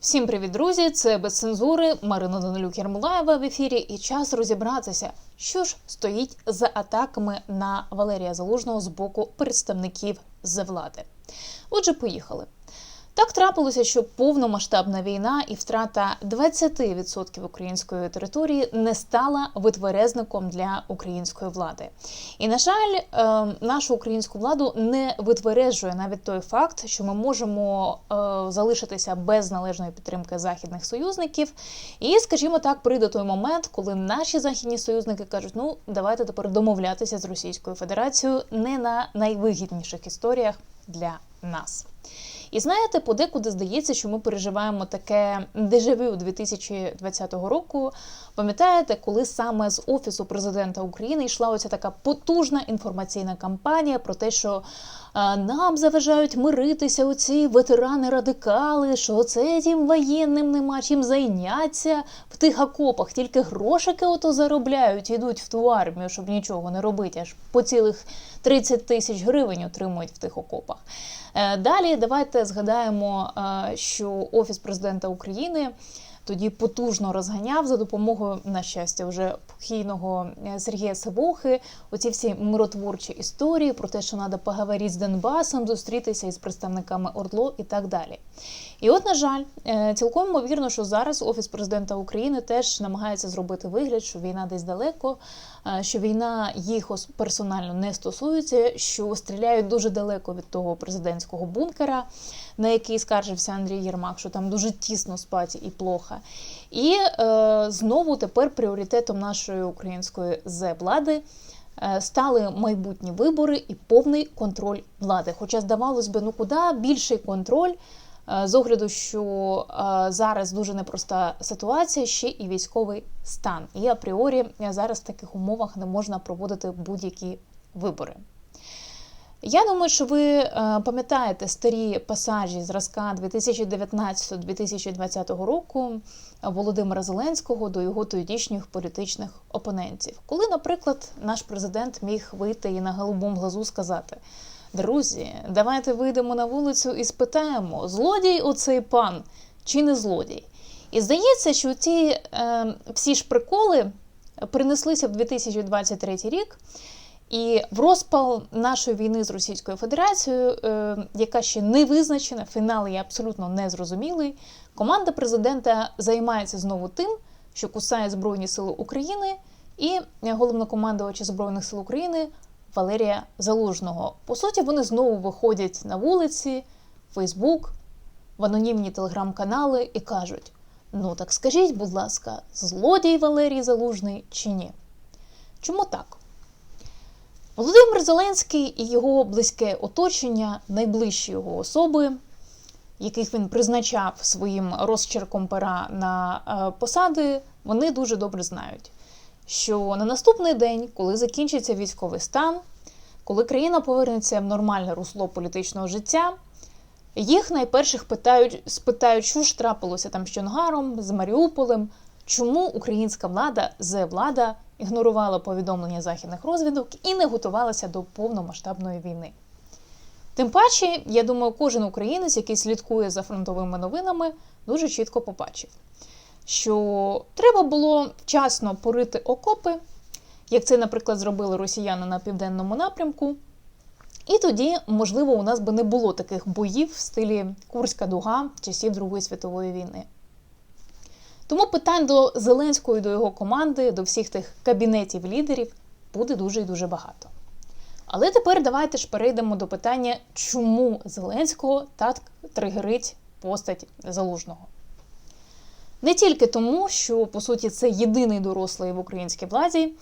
Всім привіт, друзі! Це без цензури Марина Данилюк Ярмолаєва в ефірі. І час розібратися, що ж стоїть за атаками на Валерія Залужного з боку представників з влади. Отже, поїхали. Так трапилося, що повномасштабна війна і втрата 20% української території не стала витверезником для української влади. І на жаль, е, нашу українську владу не витвережує навіть той факт, що ми можемо е, залишитися без належної підтримки західних союзників. І, скажімо так, прийде той момент, коли наші західні союзники кажуть: ну давайте тепер домовлятися з Російською Федерацією не на найвигідніших історіях для нас. І знаєте, подекуди здається, що ми переживаємо таке дежавю 2020 року. Пам'ятаєте, коли саме з офісу президента України йшла оця така потужна інформаційна кампанія про те, що нам заважають миритися оці ветерани-радикали, що це тим воєнним нема чим зайняться в тих окопах, тільки грошики ото заробляють, йдуть в ту армію, щоб нічого не робити, аж по цілих 30 тисяч гривень отримують в тих окопах. Е, Далі давайте згадаємо, е, що Офіс президента України тоді потужно розганяв за допомогою, на щастя, вже покійного е, Сергія Савохи, оці всі миротворчі історії про те, що треба поговорити з Донбасом, зустрітися із представниками ОРДЛО і так далі. І от, на жаль, е, цілком ймовірно, що зараз Офіс президента України теж намагається зробити вигляд, що війна десь далеко, е, що війна їх персонально не стосується, що стріляють дуже далеко від того президентського бункера, на який скаржився Андрій Єрмак, що там дуже тісно спать і плохо. І е, знову тепер пріоритетом нашої української зе-влади е, стали майбутні вибори і повний контроль влади. Хоча здавалось би, ну куди більший контроль. е, З огляду, що е, зараз дуже непроста ситуація, ще і військовий стан. І апріорі зараз в таких умовах не можна проводити будь-які вибори. Я думаю, що ви е, пам'ятаєте старі пасажі зразка 2019-2020 року Володимира Зеленського до його тодішніх політичних опонентів, коли, наприклад, наш президент міг вийти і на голубому глазу сказати: Друзі, давайте вийдемо на вулицю і спитаємо, злодій оцей пан чи не злодій. І здається, що ці е, всі ж приколи принеслися в 2023 рік. І в розпал нашої війни з Російською Федерацією, е, яка ще не визначена, фінал є абсолютно незрозумілий. Команда президента займається знову тим, що кусає Збройні Сили України і головнокомандувача Збройних сил України Валерія Залужного. По суті, вони знову виходять на вулиці, Фейсбук, в анонімні телеграм-канали і кажуть: ну так скажіть, будь ласка, злодій Валерій Залужний чи ні? Чому так? Володимир Зеленський і його близьке оточення, найближчі його особи, яких він призначав своїм розчерком пера на е, посади, вони дуже добре знають, що на наступний день, коли закінчиться військовий стан, коли країна повернеться в нормальне русло політичного життя, їх найперших питають, спитають, що ж трапилося там з Чонгаром, з Маріуполем, чому українська влада, зе-влада ігнорувала повідомлення західних розвідок і не готувалася до повномасштабної війни. Тим паче, я думаю, кожен українець, який слідкує за фронтовими новинами, дуже чітко побачив, що треба було вчасно порити окопи, як це, наприклад, зробили росіяни на південному напрямку. І тоді, можливо, у нас би не було таких боїв в стилі Курська дуга часів Другої світової війни. Тому питань до Зеленського і до його команди, до всіх тих кабінетів лідерів буде дуже і дуже багато. Але тепер давайте ж перейдемо до питання, чому Зеленського так тригерить постать залужного. Не тільки тому, що по суті це єдиний дорослий в українській владі,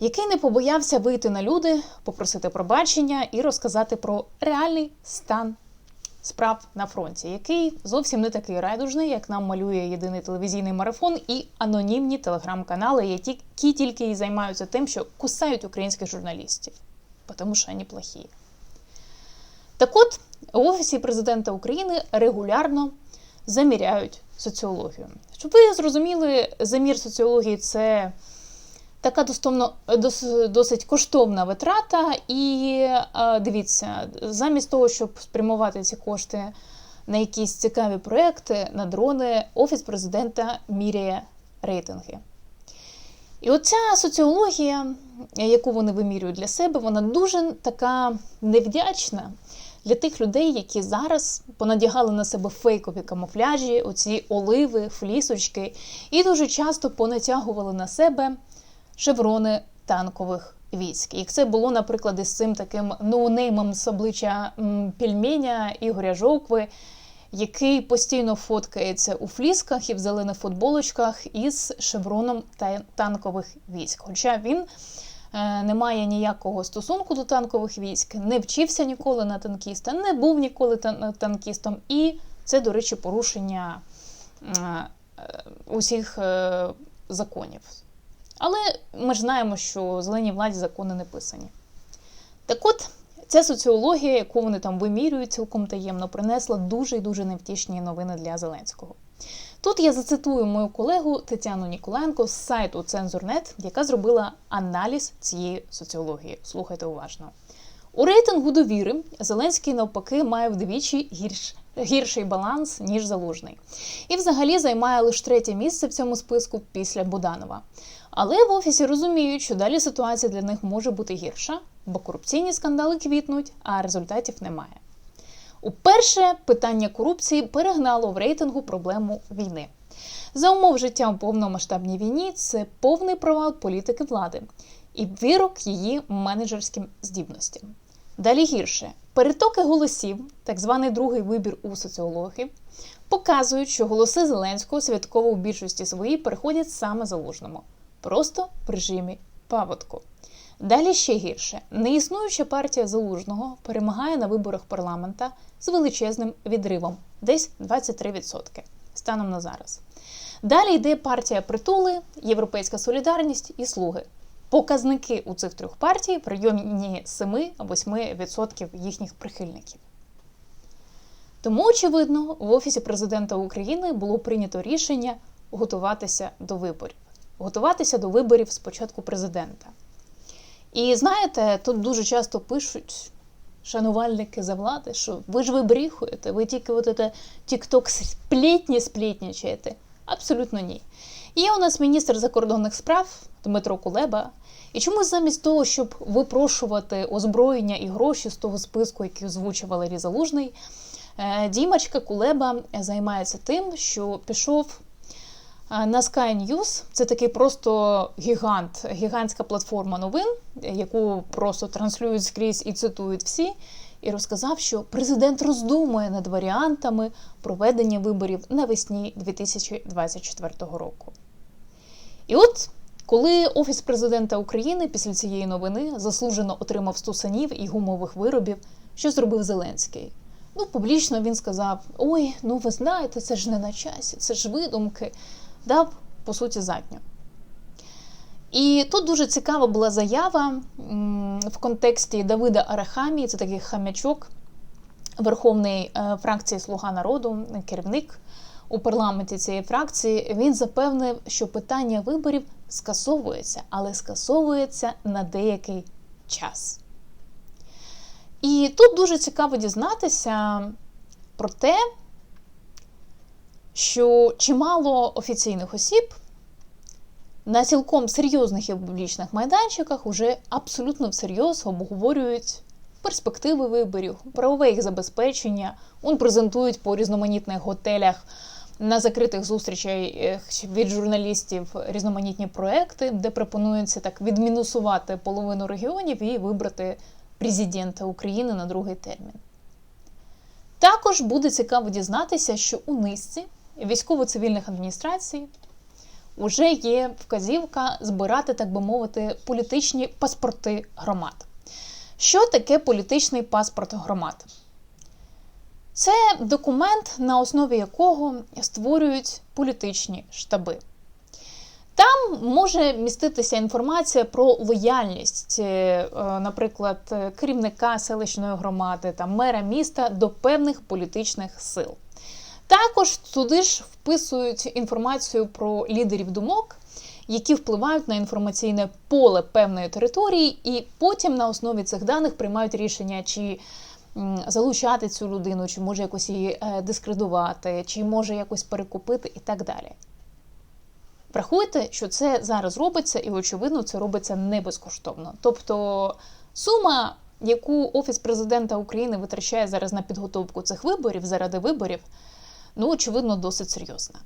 який не побоявся вийти на люди, попросити пробачення і розказати про реальний стан справ на фронті, який зовсім не такий райдужний, як нам малює єдиний телевізійний марафон і анонімні телеграм-канали, які тільки і займаються тим, що кусають українських журналістів, тому що вони плохі. Так от, в Офісі президента України регулярно заміряють соціологію. Щоб ви зрозуміли, замір соціології це така достовно, досить коштовна витрата. І е, дивіться, замість того, щоб спрямувати ці кошти на якісь цікаві проекти, на дрони, офіс президента міряє рейтинги. І оця соціологія, яку вони вимірюють для себе, вона дуже така невдячна для тих людей, які зараз понадягали на себе фейкові камуфляжі, оці оливи, флісочки, і дуже часто понатягували на себе шеврони танкових військ. Як це було, наприклад, із цим таким ноунеймом з обличчя пельменя Ігоря Жовкви, який постійно фоткається у флісках і в зелених футболочках із шевроном танкових військ. Хоча він е, не має ніякого стосунку до танкових військ, не вчився ніколи на танкіста, не був ніколи танкістом, і це, до речі, порушення е, усіх е, законів. Але ми ж знаємо, що зеленій владі закони не писані. Так от, ця соціологія, яку вони там вимірюють цілком таємно, принесла дуже і дуже невтішні новини для Зеленського. Тут я зацитую мою колегу Тетяну Ніколенко з сайту Цензурнет, яка зробила аналіз цієї соціології. Слухайте уважно. У рейтингу довіри Зеленський навпаки має вдвічі гірш, гірший баланс, ніж залужний. І взагалі займає лише третє місце в цьому списку після Буданова. Але в офісі розуміють, що далі ситуація для них може бути гірша, бо корупційні скандали квітнуть, а результатів немає. Уперше питання корупції перегнало в рейтингу проблему війни. За умов життя у повномасштабній війні це повний провал політики влади і вирок її менеджерським здібностям. Далі гірше перетоки голосів, так званий другий вибір у соціології, показують, що голоси Зеленського святково у більшості своїй переходять саме залужному просто в режимі паводку. Далі ще гірше: неіснуюча партія залужного перемагає на виборах парламента з величезним відривом, десь 23% станом на зараз. Далі йде партія притули, Європейська Солідарність і Слуги. Показники у цих трьох партій в районі 7-8% їхніх прихильників. Тому, очевидно, в Офісі президента України було прийнято рішення готуватися до виборів готуватися до виборів спочатку президента. І знаєте, тут дуже часто пишуть шанувальники за влади, що ви ж вибріхуєте, ви тільки от це тік-ток сплітні сплітнічаєте. Абсолютно ні. Є у нас міністр закордонних справ Дмитро Кулеба. І чомусь замість того, щоб випрошувати озброєння і гроші з того списку, який озвучив Валерій Залужний, е, Дімочка Кулеба займається тим, що пішов на Sky News це такий просто гігант, гігантська платформа новин, яку просто транслюють скрізь і цитують всі. І розказав, що президент роздумує над варіантами проведення виборів навесні 2024 року. І от коли Офіс президента України після цієї новини заслужено отримав стусанів і гумових виробів, що зробив Зеленський. Ну, публічно він сказав: Ой, ну ви знаєте, це ж не на часі, це ж видумки дав, по суті, задню. І тут дуже цікава була заява в контексті Давида Арахамії, це такий хам'ячок Верховної е, фракції Слуга народу, керівник у парламенті цієї фракції. Він запевнив, що питання виборів скасовується, але скасовується на деякий час. І тут дуже цікаво дізнатися про те, що чимало офіційних осіб на цілком серйозних і публічних майданчиках уже абсолютно всерйоз обговорюють перспективи виборів, правове їх забезпечення, он презентують по різноманітних готелях. На закритих зустрічах від журналістів різноманітні проекти, де пропонується так відмінусувати половину регіонів і вибрати президента України на другий термін. Також буде цікаво дізнатися, що у низці військово-цивільних адміністрацій вже є вказівка збирати, так би мовити, політичні паспорти громад. Що таке політичний паспорт громад? Це документ, на основі якого створюють політичні штаби. Там може міститися інформація про лояльність, е, наприклад, керівника селищної громади та мера міста до певних політичних сил. Також туди ж вписують інформацію про лідерів думок, які впливають на інформаційне поле певної території, і потім на основі цих даних приймають рішення, чи залучати цю людину, чи може якось її е, дискредувати, чи може якось перекупити і так далі. Врахуйте, що це зараз робиться, і, очевидно, це робиться не безкоштовно. Тобто сума, яку Офіс президента України витрачає зараз на підготовку цих виборів заради виборів, ну, очевидно, досить серйозна.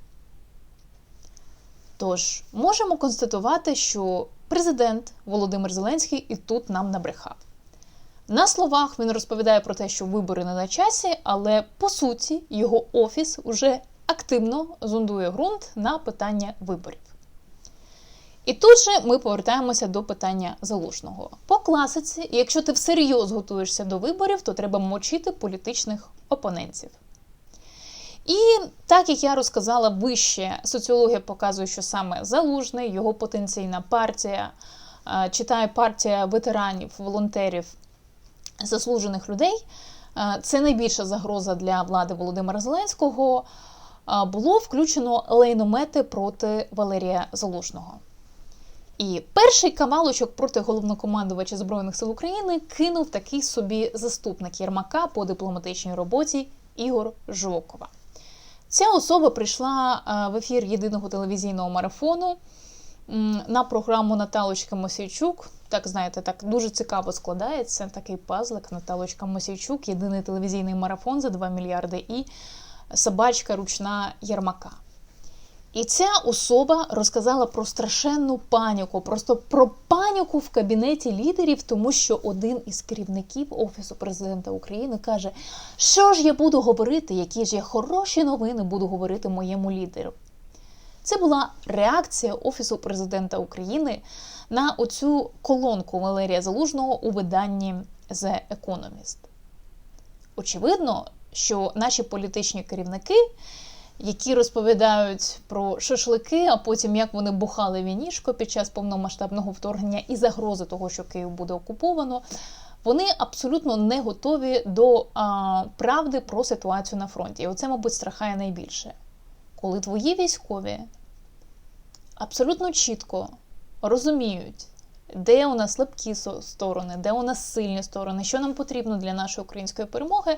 Тож, можемо констатувати, що президент Володимир Зеленський і тут нам набрехав. На словах він розповідає про те, що вибори не на часі, але по суті його офіс уже активно зондує ґрунт на питання виборів. І тут же ми повертаємося до питання залужного. По класиці, якщо ти всерйоз готуєшся до виборів, то треба мочити політичних опонентів. І так як я розказала вище, соціологія показує, що саме залужний, його потенційна партія, читає партія ветеранів, волонтерів, заслужених людей. Це найбільша загроза для влади Володимира Зеленського. Було включено лейномети проти Валерія Залужного. І перший кавалочок проти головнокомандувача Збройних сил України кинув такий собі заступник Єрмака по дипломатичній роботі Ігор Жокова. Ця особа прийшла в ефір єдиного телевізійного марафону на програму Наталочка Мосійчук. Так, знаєте, так дуже цікаво складається такий пазлик Наталочка Мосійчук, єдиний телевізійний марафон за 2 мільярди і собачка ручна Єрмака. І ця особа розказала про страшенну паніку, просто про паніку в кабінеті лідерів, тому що один із керівників Офісу президента України каже, що ж я буду говорити, які ж я хороші новини буду говорити моєму лідеру. Це була реакція Офісу президента України на оцю колонку Валерія Залужного у виданні The Economist. Очевидно, що наші політичні керівники які розповідають про шашлики, а потім як вони бухали вінішко під час повномасштабного вторгнення і загрози того, що Київ буде окуповано. Вони абсолютно не готові до а, правди про ситуацію на фронті. І оце, мабуть, страхає найбільше. Коли твої військові абсолютно чітко розуміють, де у нас слабкі сторони, де у нас сильні сторони, що нам потрібно для нашої української перемоги.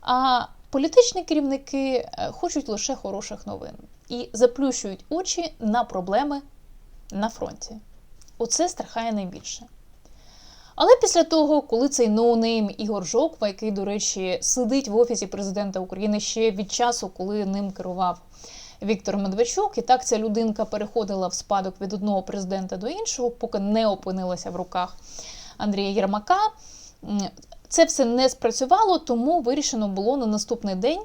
А Політичні керівники е, хочуть лише хороших новин і заплющують очі на проблеми на фронті. Оце страхає найбільше. Але після того, коли цей ноунейм Ігор Жоква, який, до речі, сидить в Офісі президента України ще від часу, коли ним керував Віктор Медведчук, і так ця людинка переходила в спадок від одного президента до іншого, поки не опинилася в руках Андрія Єрмака. Це все не спрацювало, тому вирішено було на наступний день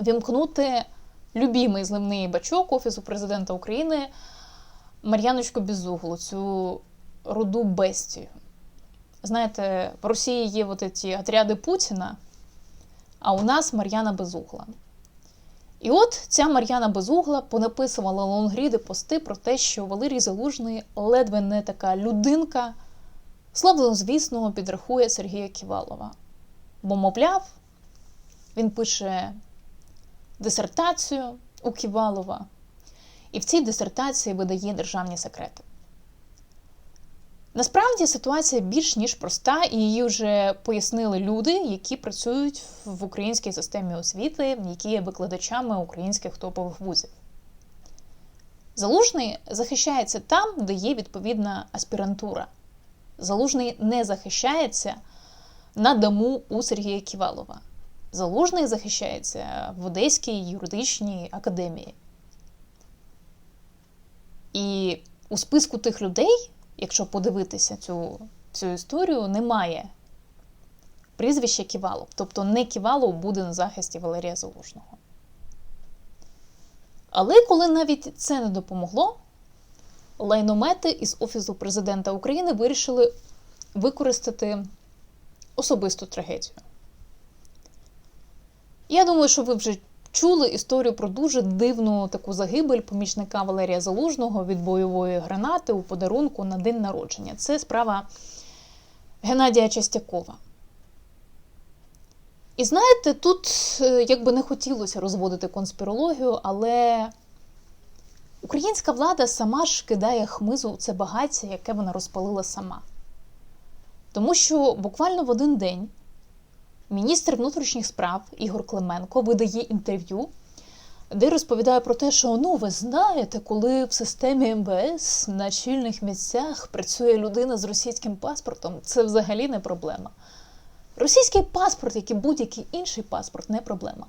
вімкнути любімий зливний бачок Офісу президента України Мар'яночку Безуглу, цю руду бестію. Знаєте, в Росії є от ці отряди Путіна, а у нас Мар'яна Безугла. І от ця Мар'яна Безугла понаписувала лонгріди пости про те, що Валерій Залужний ледве не така людинка. Славно, звісно, підрахує Сергія Ківалова. Бо, мовляв, він пише дисертацію у Ківалова, і в цій дисертації видає державні секрети. Насправді ситуація більш ніж проста, і її вже пояснили люди, які працюють в українській системі освіти, які є викладачами українських топових вузів. Залужний захищається там, де є відповідна аспірантура. Залужний не захищається на дому у Сергія Ківалова. Залужний захищається в Одеській юридичній академії. І у списку тих людей, якщо подивитися цю цю історію, немає прізвища Ківалов. Тобто не Ківалов буде на захисті Валерія Залужного. Але коли навіть це не допомогло, лайномети із Офісу президента України вирішили використати особисту трагедію. Я думаю, що ви вже чули історію про дуже дивну таку загибель помічника Валерія Залужного від бойової гранати у подарунку на день народження. Це справа Геннадія Частякова. І знаєте, тут е, якби не хотілося розводити конспірологію, але Українська влада сама ж кидає хмизу у це багаття, яке вона розпалила сама. Тому що буквально в один день міністр внутрішніх справ Ігор Клименко видає інтерв'ю, де розповідає про те, що ну ви знаєте, коли в системі МВС на чільних місцях працює людина з російським паспортом, це взагалі не проблема. Російський паспорт, як і будь-який інший паспорт, не проблема.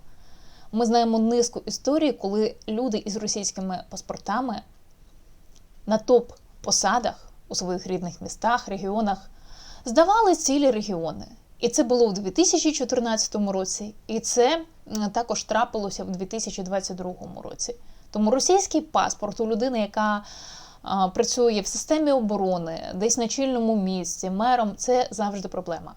Ми знаємо низку історій, коли люди із російськими паспортами на топ-посадах у своїх рідних містах, регіонах здавали цілі регіони. І це було в 2014 році, і це також трапилося в 2022 році. Тому російський паспорт у людини, яка працює в системі оборони, десь на чільному місці, мером, це завжди проблема.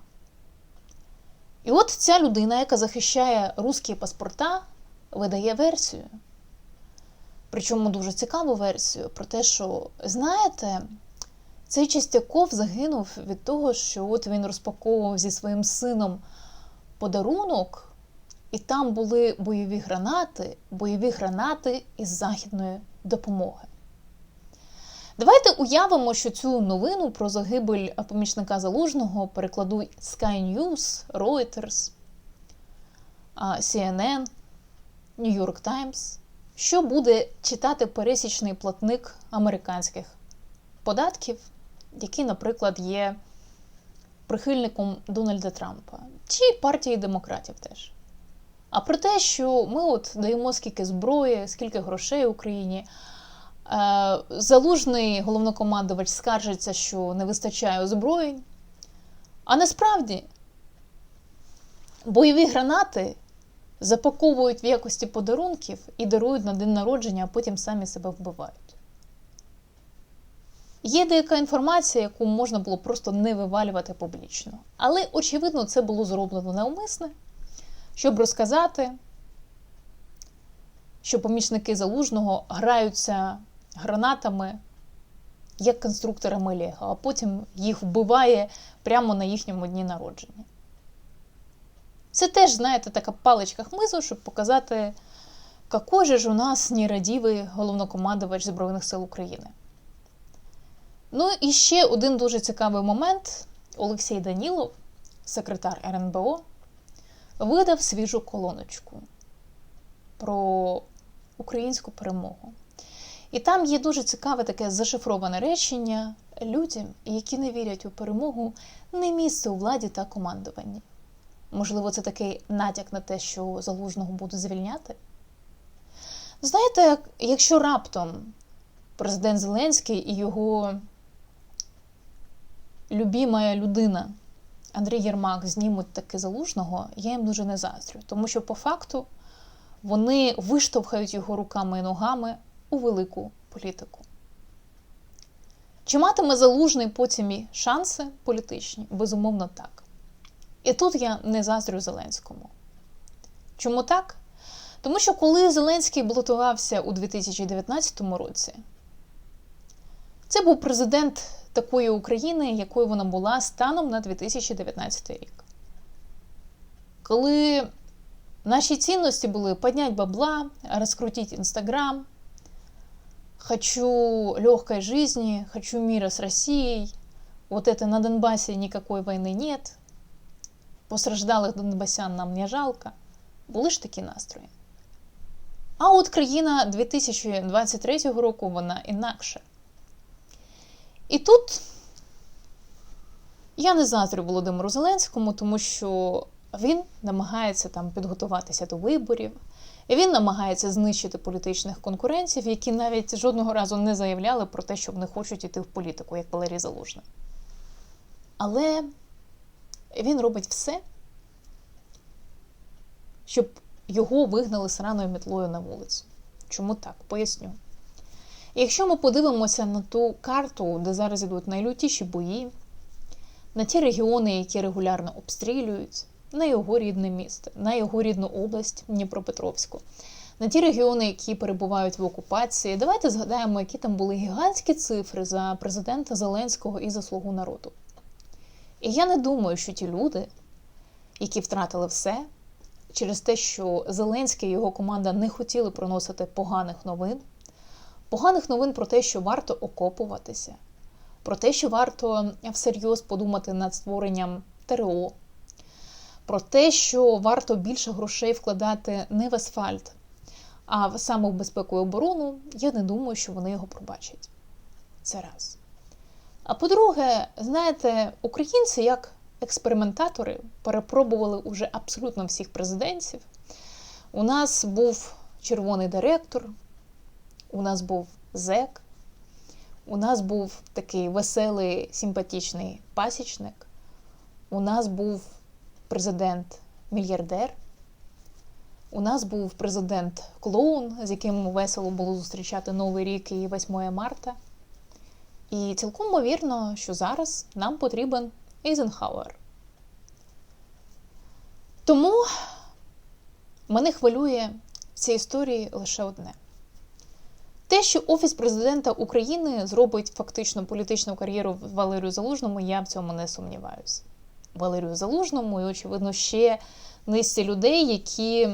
І от ця людина, яка захищає русські паспорта, видає версію. Причому дуже цікаву версію про те, що, знаєте, цей Чистяков загинув від того, що от він розпаковував зі своїм сином подарунок, і там були бойові гранати, бойові гранати із західної допомоги. Давайте уявимо, що цю новину про загибель помічника залужного перекладуть Sky News, Reuters, CNN, New York Times. Що буде читати пересічний платник американських податків, який, наприклад, є прихильником Дональда Трампа чи партії демократів теж. А про те, що ми от даємо скільки зброї, скільки грошей Україні. Е, залужний головнокомандувач скаржиться, що не вистачає озброєнь. А насправді бойові гранати запаковують в якості подарунків і дарують на день народження, а потім самі себе вбивають. Є деяка інформація, яку можна було просто не вивалювати публічно. Але, очевидно, це було зроблено навмисне, щоб розказати, що помічники залужного граються гранатами, як конструкторами Лего, а потім їх вбиває прямо на їхньому дні народження. Це теж, знаєте, така паличка хмизу, щоб показати, какой же ж у нас нерадівий головнокомандувач Збройних сил України. Ну і ще один дуже цікавий момент: Олексій Данілов, секретар РНБО, видав свіжу колоночку про українську перемогу. І там є дуже цікаве таке зашифроване речення людям, які не вірять у перемогу, не місце у владі та командуванні. Можливо, це такий натяк на те, що залужного будуть звільняти. Знаєте, якщо раптом президент Зеленський і його любіма людина Андрій Єрмак знімуть таки залужного, я їм дуже не заздрю, тому що по факту вони виштовхають його руками і ногами у велику політику. Чи матиме залужний потім шанси політичні? Безумовно, так. І тут я не заздрю Зеленському. Чому так? Тому що коли Зеленський балотувався у 2019 році, це був президент такої України, якою вона була станом на 2019 рік. Коли наші цінності були підняти бабла, розкрутити Інстаграм, хочу легкой жизни, хочу мира с Россией, вот это на Донбассе никакой войны нет, постраждалих донбасян нам не жалко. Були ж такі настрої. А от країна 2023 року вона інакша. І тут я не заздрю Володимиру Зеленському, тому що він намагається там підготуватися до виборів. Він намагається знищити політичних конкурентів, які навіть жодного разу не заявляли про те, що вони хочуть йти в політику, як Валерій Залужний. Але він робить все, щоб його вигнали сраною мітлою на вулицю. Чому так? Поясню. Якщо ми подивимося на ту карту, де зараз ідуть найлютіші бої, на ті регіони, які регулярно обстрілюють, на його рідне місто, на його рідну область Дніпропетровську, на ті регіони, які перебувають в окупації. Давайте згадаємо, які там були гігантські цифри за президента Зеленського і за слугу народу. І я не думаю, що ті люди, які втратили все, через те, що Зеленський і його команда не хотіли проносити поганих новин, поганих новин про те, що варто окопуватися, про те, що варто всерйоз подумати над створенням ТРО про те, що варто більше грошей вкладати не в асфальт, а в саме в безпеку і оборону, я не думаю, що вони його пробачать. Це раз. А по-друге, знаєте, українці як експериментатори перепробували уже абсолютно всіх президентів. У нас був червоний директор, у нас був зек, у нас був такий веселий, симпатичний пасічник, у нас був президент-мільярдер, у нас був президент клоун, з яким весело було зустрічати Новий рік і 8 марта. І цілком ймовірно, що зараз нам потрібен Ейзенхауер. Тому мене хвилює в цій історії лише одне. Те, що Офіс президента України зробить фактично політичну кар'єру Валерію Залужному, я в цьому не сумніваюся. Валерію Залужному і, очевидно, ще низці людей, які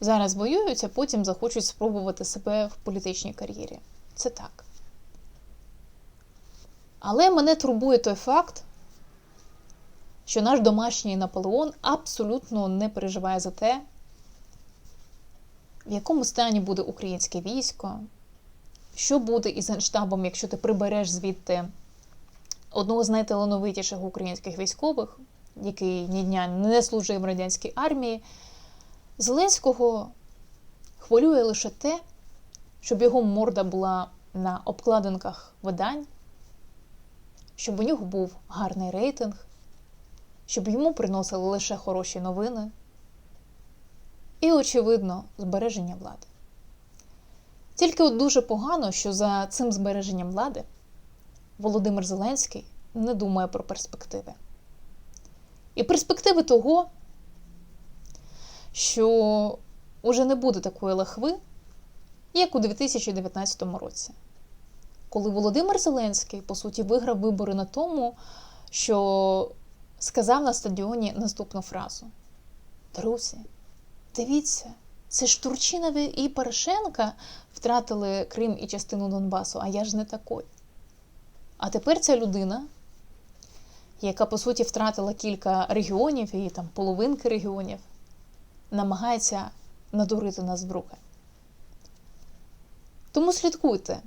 зараз воюють, а потім захочуть спробувати себе в політичній кар'єрі. Це так. Але мене турбує той факт, що наш домашній Наполеон абсолютно не переживає за те, в якому стані буде українське військо, що буде із генштабом, якщо ти прибереш звідти одного з найталановитіших українських військових, який ні дня не служив в радянській армії. Зеленського хвилює лише те, щоб його морда була на обкладинках видань, щоб у нього був гарний рейтинг, щоб йому приносили лише хороші новини і, очевидно, збереження влади. Тільки от дуже погано, що за цим збереженням влади Володимир Зеленський не думає про перспективи. І перспективи того, що уже не буде такої лахви, як у 2019 році, коли Володимир Зеленський, по суті, виграв вибори на тому, що сказав на стадіоні наступну фразу: Друзі, дивіться, це ж Турчинов і Порошенка втратили Крим і частину Донбасу, а я ж не такой. А тепер ця людина, яка по суті втратила кілька регіонів і там половинки регіонів, намагається надурити нас вдруге. Тому слідкуйте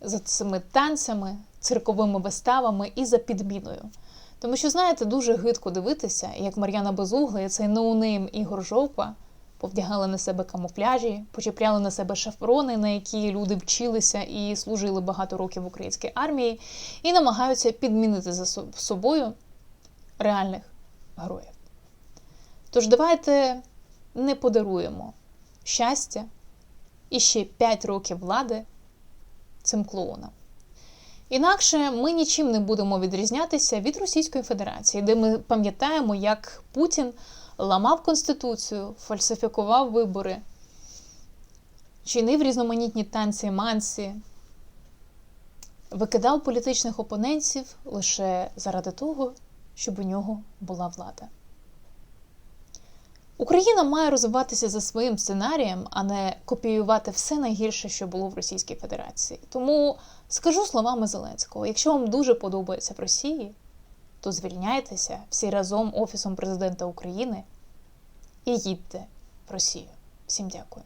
за цими танцями, цирковими виставами і за підміною. Тому що, знаєте, дуже гидко дивитися, як Мар'яна Безугла і цей ноунейм Ігор Жовква повдягали на себе камуфляжі, почепляли на себе шафрони, на які люди вчилися і служили багато років в українській армії, і намагаються підмінити за собою реальних героїв. Тож давайте не подаруємо щастя і ще 5 років влади цим клоунам. Інакше ми нічим не будемо відрізнятися від Російської Федерації, де ми пам'ятаємо, як Путін ламав Конституцію, фальсифікував вибори, чинив різноманітні танці манці, викидав політичних опонентів лише заради того, щоб у нього була влада. Україна має розвиватися за своїм сценарієм, а не копіювати все найгірше, що було в Російській Федерації. Тому скажу словами Зеленського: якщо вам дуже подобається в Росії, то звільняйтеся всі разом Офісом президента України і їдьте в Росію. Всім дякую.